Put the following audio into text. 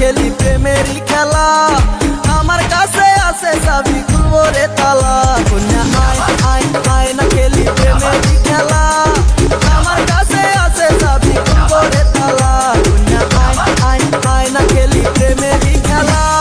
খেলি প্রেমেরই খেলা। আমার কাছে আছে চাবি, খুলবো রে তালা। কন্যা, আয় আয় আয় না খেলি প্রেমেরই খেলা। আমার কাছে আছে চাবি, খুলবো রে তালা। কন্যা, আয় আয় আয় না খেলি প্রেমেরই খেলা।